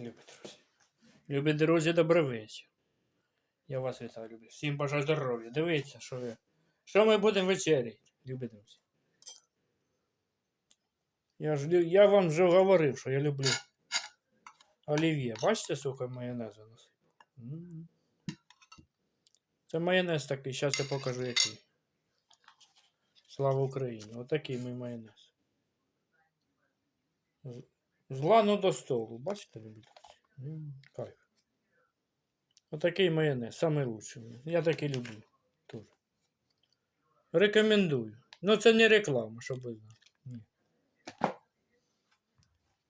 Любі друзі. Любі друзі, добрий вечір. Я вас вітаю, любі. Всім бажаю здоров'я. Дивіться, що ви. Що ми будемо вечеряти, любі друзі. Я, ж, я вам вже говорив, що я люблю олів'є. Бачите, сука, майонезу насипав? М. Це майонез такий, зараз я покажу який. Слава Україні! Отакий мій майонез. З- З лану до столу, бачите? М, Кайф. Отакий майонез, самий лучший. Я такий люблю. Тоже. Рекомендую. Ну це не реклама, щоб ви знали. Ні.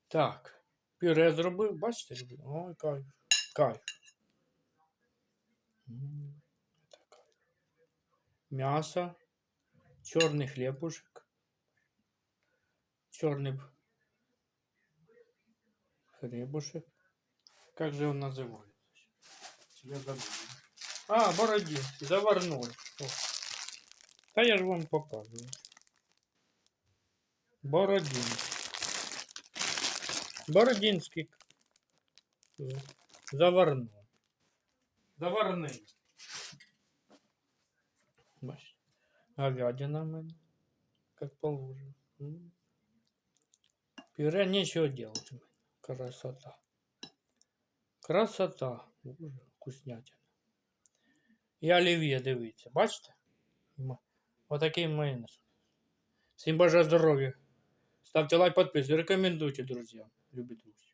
Так. Пюре зробив, бачите, любі? Ой, кайф. Кайф. М'ясо. Чорний хлібушек. Чорний хлебушек. Как же он называется? Я забыл. А, бородинский, заварной. О. Да я же вам показываю. Бородинский. Бородинский. Заварной. Заварный. Бачите? Говядина мене, как положено. Пюре нечего делать. Красота. Красота. Боже, вкуснятина. І олів'є, дивіться, бачите? Отакий майонез. Всім бажаю здоров'я. Ставте лайк, підписуйтесь, рекомендуйте друзям, любі друзі.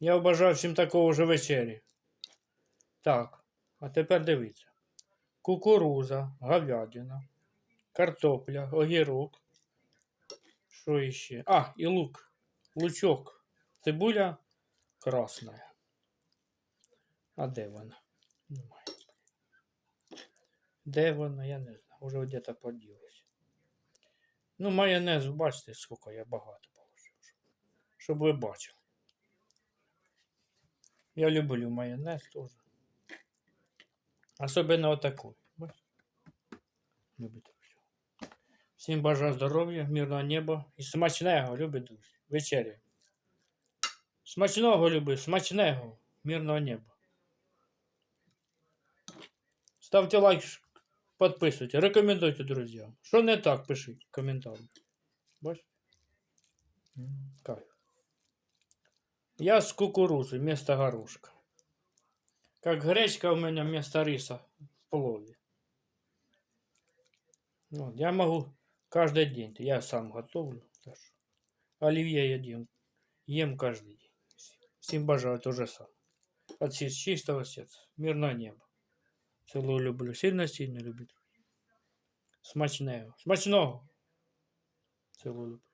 Я бажаю всім такого ж вечері. Так, а тепер дивіться. Кукуруза, говядина, картопля, огірок. Що іще? А, і лук. Лучок. Цибуля красная. А де вона? Немає. Де вона, я не знаю. Уже где-то поділась. Ну, майонез, бачите, скільки я багато положив. Щоб, ви бачили. Я люблю майонез теж. Особенно отаку. Любите. Всім бажаю здоров'я, мирного неба і смачного, любі друзі. Вечеря. Смачного люби, смачного, мирного неба. Ставте лайк, ш- підписуйте, рекомендуйте друзям. Що не так, пишіть в коментарі. Бачите? М, Кайф. Я с кукурузы вместо горошка. Как гречка у меня вместо риса в плове. Вот, я могу каждый день. Я сам готовлю. Оливье я ем, ем каждый день. Всем бажаю то же самое. От чистого сердца. Мирного неба. Целую люблю. Сильно-сильно люблю. Смачного. Смачного. Целую люблю.